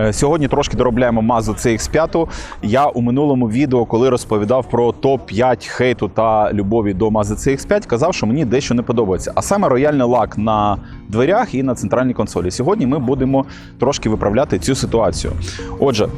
Е, Сьогодні трошки доробляємо Mazda CX-5. Я у минулому відео, коли розповідав про топ-5 хейту та любові до Mazda CX-5, казав, що мені дещо не подобається. А саме рояльний лак на дверях і на центральній консолі. Сьогодні ми будемо трошки виправляти цю ситуацію. Отже,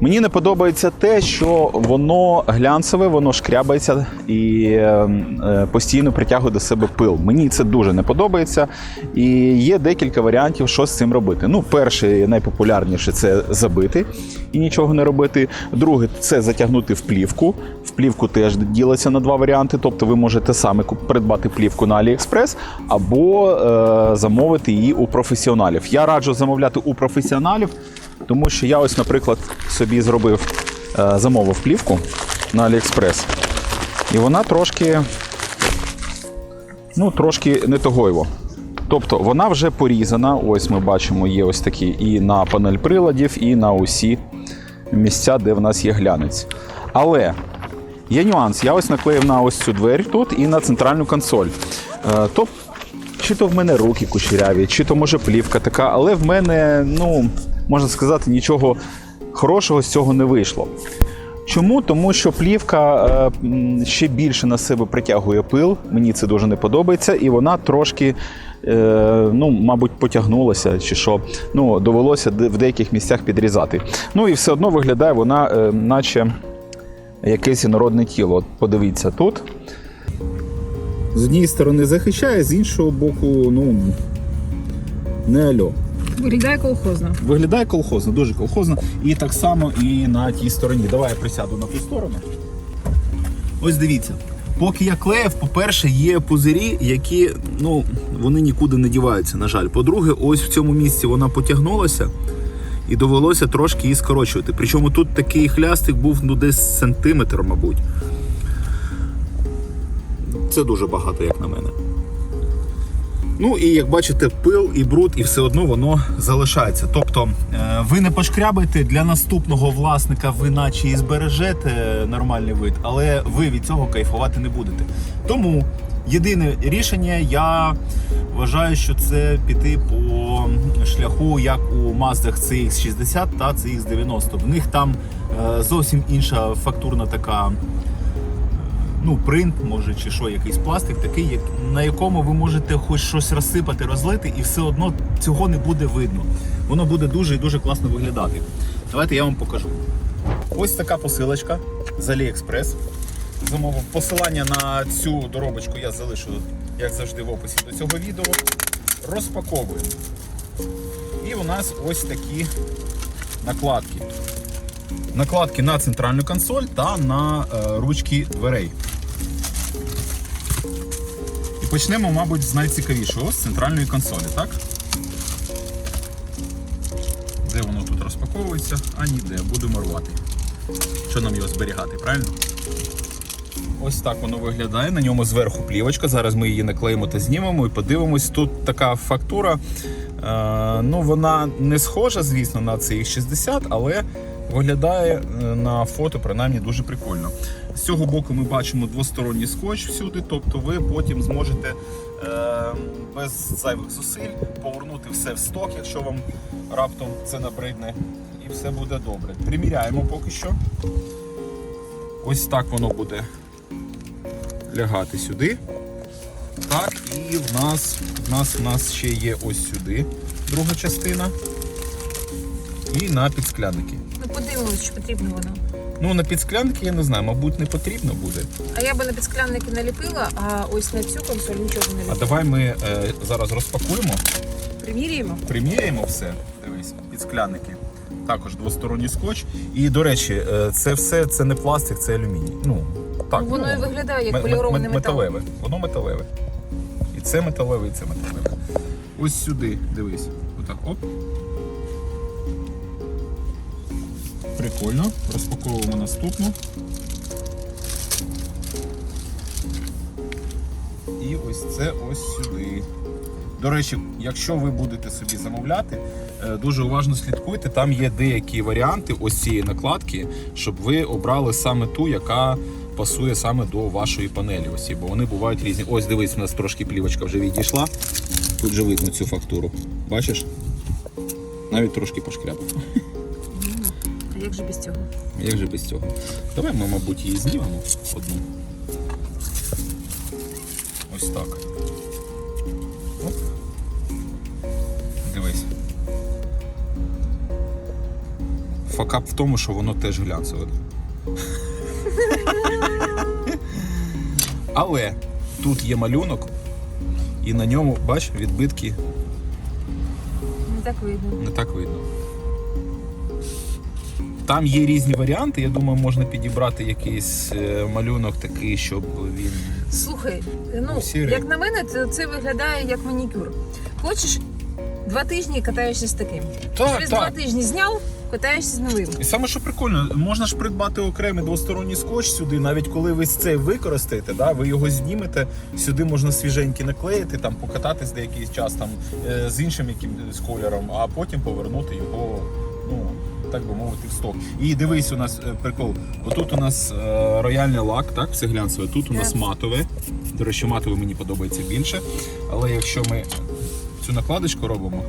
Мені не подобається те, що воно глянцеве, воно шкрябається і е, е, постійно притягує до себе пил. Мені це дуже не подобається. І є декілька варіантів, що з цим робити. Ну, перший, найпопулярніший це забити і нічого не робити. Друге це затягнути в плівку. В плівку теж ділиться на два варіанти. Тобто ви можете саме придбати плівку на AliExpress або е, замовити її у професіоналів. Я раджу замовляти у професіоналів. Тому що я ось, наприклад, собі зробив, е, замовив плівку на AliExpress. І вона трошки, ну, трошки не того його. Тобто вона вже порізана. Ось ми бачимо, є ось такі і на панель приладів, і на усі місця, де в нас є глянець. Але є нюанс. Я ось наклеїв на ось цю двері тут і на центральну консоль. Тобто, чи то в мене руки кучеряві, чи то може плівка така, але в мене, ну, можна сказати, нічого хорошого з цього не вийшло. Чому? Тому що плівка е, ще більше на себе притягує пил, мені це дуже не подобається, і вона трошки, е, ну, мабуть, потягнулася, чи що. Ну, довелося в деяких місцях підрізати. Ну і все одно виглядає вона, е, наче якесь інородне тіло. От подивіться тут. З однієї сторони захищає, з іншого боку, ну не альо. Виглядає колхозно. Виглядає колхозно, дуже колхозно. І так само і на тій стороні. Давай я присяду на ту сторону. Ось дивіться. Поки я клеїв, по-перше, є пузирі, які ну, вони нікуди не діваються, на жаль. По-друге, ось в цьому місці вона потягнулася і довелося трошки її скорочувати. Причому тут такий хлястик був ну, десь сантиметр, мабуть. Це дуже багато, як на мене. Ну і як бачите, пил і бруд, і все одно воно залишається. Тобто е, ви не пошкрябаєте для наступного власника, ви наче і збережете нормальний вид, але ви від цього кайфувати не будете. Тому єдине рішення, я вважаю, що це піти по шляху, як у Mazda CX-60 та CX-90. В них там е, зовсім інша фактурна така ну, принт, може, чи що, якийсь пластик, такий, як, на якому ви можете хоч щось розсипати, розлити, і все одно цього не буде видно. Воно буде дуже і дуже класно виглядати. Давайте я вам покажу. Ось така посилочка з AliExpress. Замовив посилання на цю доробочку я залишу, як завжди, в описі до цього відео. Розпаковуємо. І у нас ось такі накладки. Накладки на центральну консоль та на е, ручки дверей. І почнемо, мабуть, з найцікавішого з центральної консолі, так? Де воно тут розпаковується? А ніде, будемо рвати. Що нам його зберігати, правильно? Ось так воно виглядає. На ньому зверху плівочка. Зараз ми її наклеїмо та знімемо і подивимось. Тут така фактура. Е, ну, вона не схожа, звісно, на цей 60, але виглядає е, на фото принаймні дуже прикольно. З цього боку ми бачимо двосторонній скотч всюди, тобто ви потім зможете е, без зайвих зусиль повернути все в сток, якщо вам раптом це набридне, і все буде добре. Приміряємо поки що. Ось так воно буде лягати сюди. Так, і в нас, в нас, в нас ще є ось сюди друга частина. І на підсклянники. Ну подивимось, чи потрібно воно. Ну, на підсклянки я не знаю, мабуть, не потрібно буде. А я би на підсклянники наліпила, а ось на цю консоль нічого не ліпила. А давай ми е, зараз розпакуємо, Примірюємо. приміряємо все. Дивись, підсклянники. Також двосторонній скотч. І, до речі, е, це все це не пластик, це алюміній. Ну, так, воно ну, і виглядає як ме- полірований ме- метал. металеве. Воно металеве. І це металеве, і це металеве. Ось сюди, дивись. Отак, оп. Прикольно. Розпаковуємо наступну. І ось це ось сюди. До речі, якщо ви будете собі замовляти, е, дуже уважно слідкуйте. Там є деякі варіанти ось цієї накладки, щоб ви обрали саме ту, яка пасує саме до вашої панелі. Ось, бо вони бувають різні. Ось дивись, у нас трошки плівочка вже відійшла. Тут вже видно цю фактуру. Бачиш? Навіть трошки пошкрябав. А як же без цього? Як же без цього? Давай ми, мабуть, її знімемо одну. Ось так. Оп. Дивись. Факап в тому, що воно теж глянцеве. Але тут є малюнок, і на ньому, бач, відбитки Не так видно. не так видно. Там є різні варіанти. Я думаю, можна підібрати якийсь е, малюнок такий, щоб він. Слухай, ну сірий. як на мене, це, це виглядає як манікюр. Хочеш два тижні катаєшся з таким. Через два тижні зняв, катаєшся з новим. І саме що прикольно, можна ж придбати окремий двосторонній скотч сюди, навіть коли ви цей використаєте, да, ви його знімете, сюди можна свіженький наклеїти, там покататись деякий час там е, з іншим якимось кольором, а потім повернути його, ну так би мовити, в сток. І дивись, у нас е, прикол. Отут у нас е, рояльний лак, так, все глянцеве. Тут у нас матове. До речі, матове мені подобається більше. Але якщо ми цю накладочку робимо,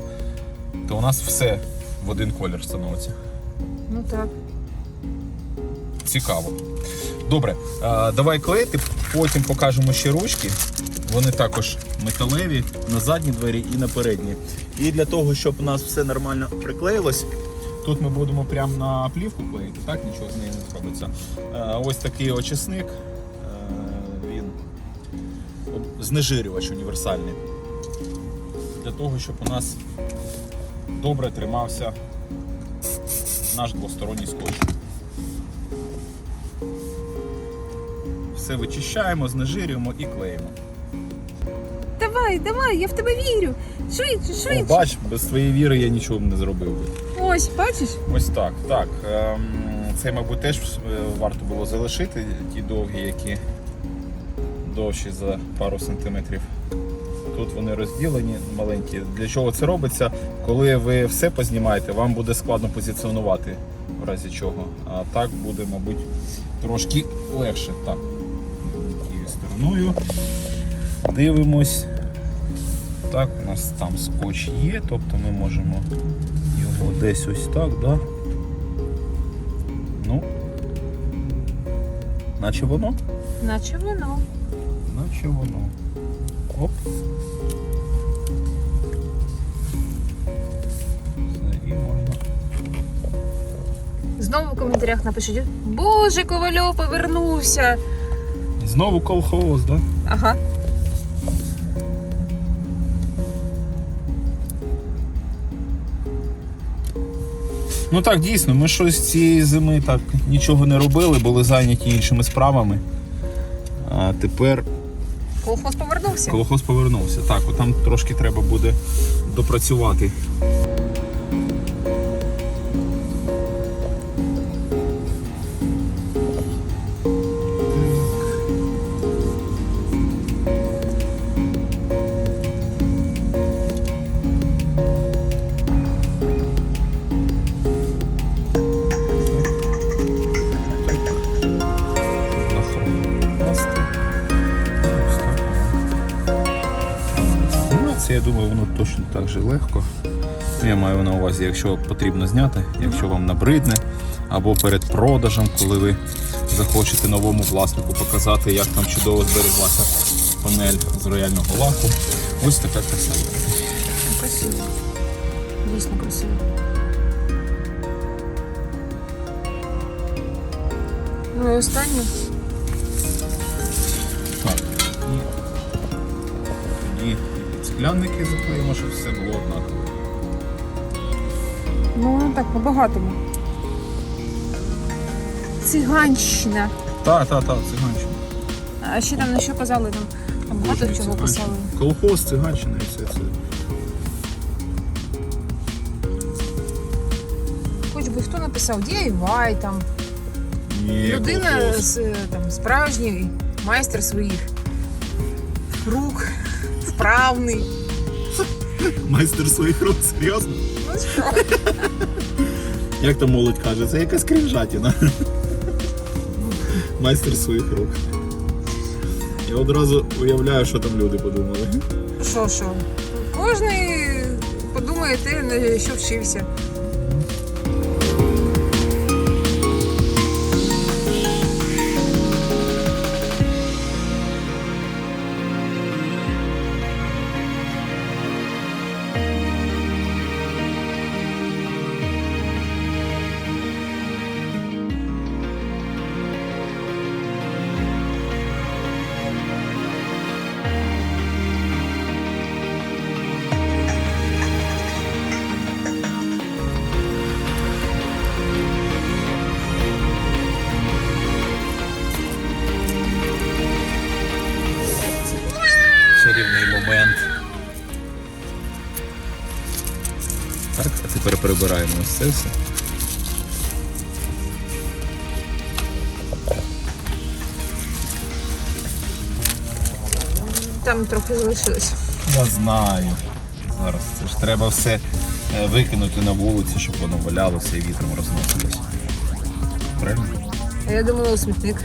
то у нас все в один колір становиться. Ну так. Цікаво. Добре, а, давай клеїти, потім покажемо ще ручки. Вони також металеві на задні двері і на передні. І для того, щоб у нас все нормально приклеїлось, тут ми будемо прямо на плівку клеїти, так нічого з нею не зробиться. Е, Ось такий очисник. Е, Він знежирювач універсальний. Для того, щоб у нас добре тримався наш двосторонній скотч. Все вичищаємо, знежирюємо і клеїмо. Давай, давай, я в тебе вірю. Швидше, швидше. бач, без твоєї віри я нічого б не зробив би. Ось, бачиш? Ось так. Так. ем, Це, мабуть, теж е, варто було залишити, ті довгі, які довші за пару сантиметрів. Тут вони розділені маленькі. Для чого це робиться? Коли ви все познімаєте, вам буде складно позиціонувати в разі чого. А так буде, мабуть, трошки легше. Так. Тією стороною. Дивимось. Так, у нас там скотч є, тобто ми можемо десь ось так, да? Ну. Наче воно. Наче воно. Наче воно. Оп. Все, і можна. Знову в коментарях напишіть: Боже, Ковальов повернувся. Знову колхоз, да? Ага. Ну так, дійсно, ми щось цієї зими так нічого не робили, були зайняті іншими справами. А тепер Колхоз повернувся. колхоз повернувся. Так, от там трошки треба буде допрацювати. Точно так же легко. Я маю на увазі, якщо потрібно зняти, якщо вам набридне, або перед продажем, коли ви захочете новому власнику показати, як там чудово збереглася панель з рояльного лаку. Ось така краса. Красиво. Дійсно красиво. Ну і останнє. Склянники заклеїмо, щоб все було однаково. Ну так, по-багатому. Циганщина. Так, так, так, циганщина. А ще там на що казали, там, там багато Боже, чого циганщина. писали. Колхоз, циганщина і все це. Хоч би хто написав, DIY там. Ні, Людина колхоз. з, е, там, справжній майстер своїх рук, вправний. Майстер своїх рук, серйозно? Ну що? Як там молодь каже, це якась крінжатіна. Майстер своїх рук. Я одразу уявляю, що там люди подумали. Що, що? Кожний подумає те, на що вчився. Тепер прибираємо ось це все. Там трохи залишилось. Я знаю. Зараз це ж треба все е, викинути на вулицю, щоб воно валялося і вітром розносилося. Правильно? А я думала у смітник,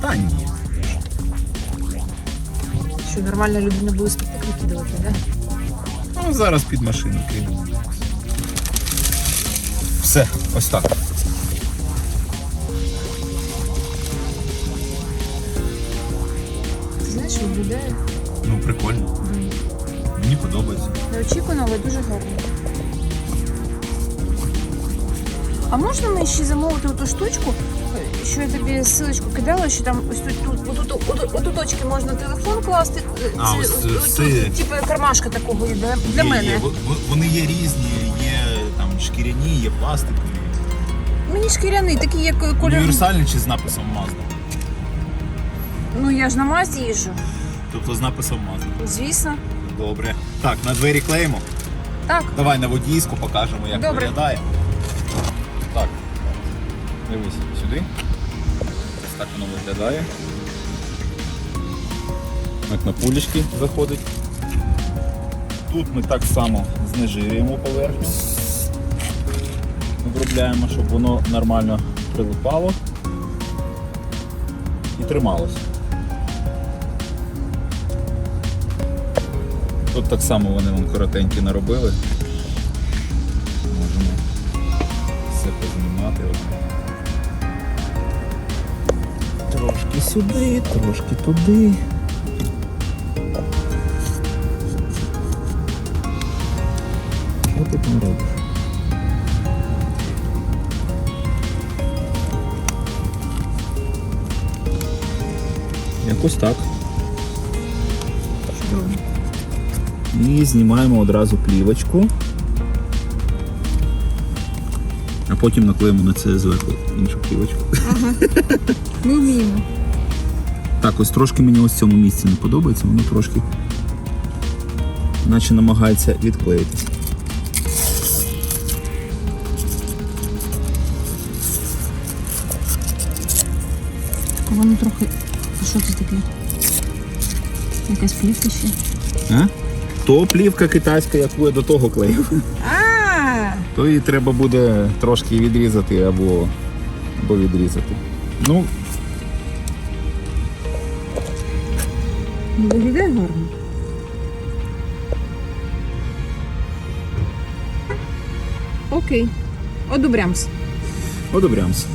Та ні. що нормальна людина буде смітник викидувати, да? Ну, зараз під машину кинемо. Все, ось так. Ти знаєш, виглядає Ну, прикольно. Мені подобається. неочікувано, але дуже гарно. А можна ми ще замовити ту штучку, е, що я тобі силочку кидала, що там ось тут, тут отут, отут, отут точки можна телефон класти. е, А, ось, ось- ось це- тут, типу кармашка такого є для, для Є, мене. Є. Во- во- Вони є різні, шкіряні, є пластикові. Мені шкіряний, такий як колір. Універсальні чи з написом Mazda? Ну я ж на Мазді їжджу, Тобто з написом Mazda. звісно. Добре. Так, на двері клеїмо. Так, Давай на водійську покажемо, як Добре. виглядає. Так. Дивись сюди. Ось так воно виглядає. Як на пулечки заходить. Тут ми так само знежирюємо поверхню. Обробляємо, щоб воно нормально прилипало і трималося. Тут так само вони вон коротенькі наробили. Можемо все познімати. Трошки сюди, трошки туди. Ти там робиш? Якось так. І знімаємо одразу плівочку. А потім наклеїмо на це зверху іншу плівочку. ми вміємо. Так, ось трошки мені ось в цьому місці не подобається, воно трошки наче намагається відклеїтися. Воно трохи. Що це таке? Якась плівка ще. А? То плівка китайська, яку я до того клеїв. А, То її треба буде трошки відрізати або, або відрізати. Ну, ну виглядає гарно. Окей. Одобрямся. одобрямося.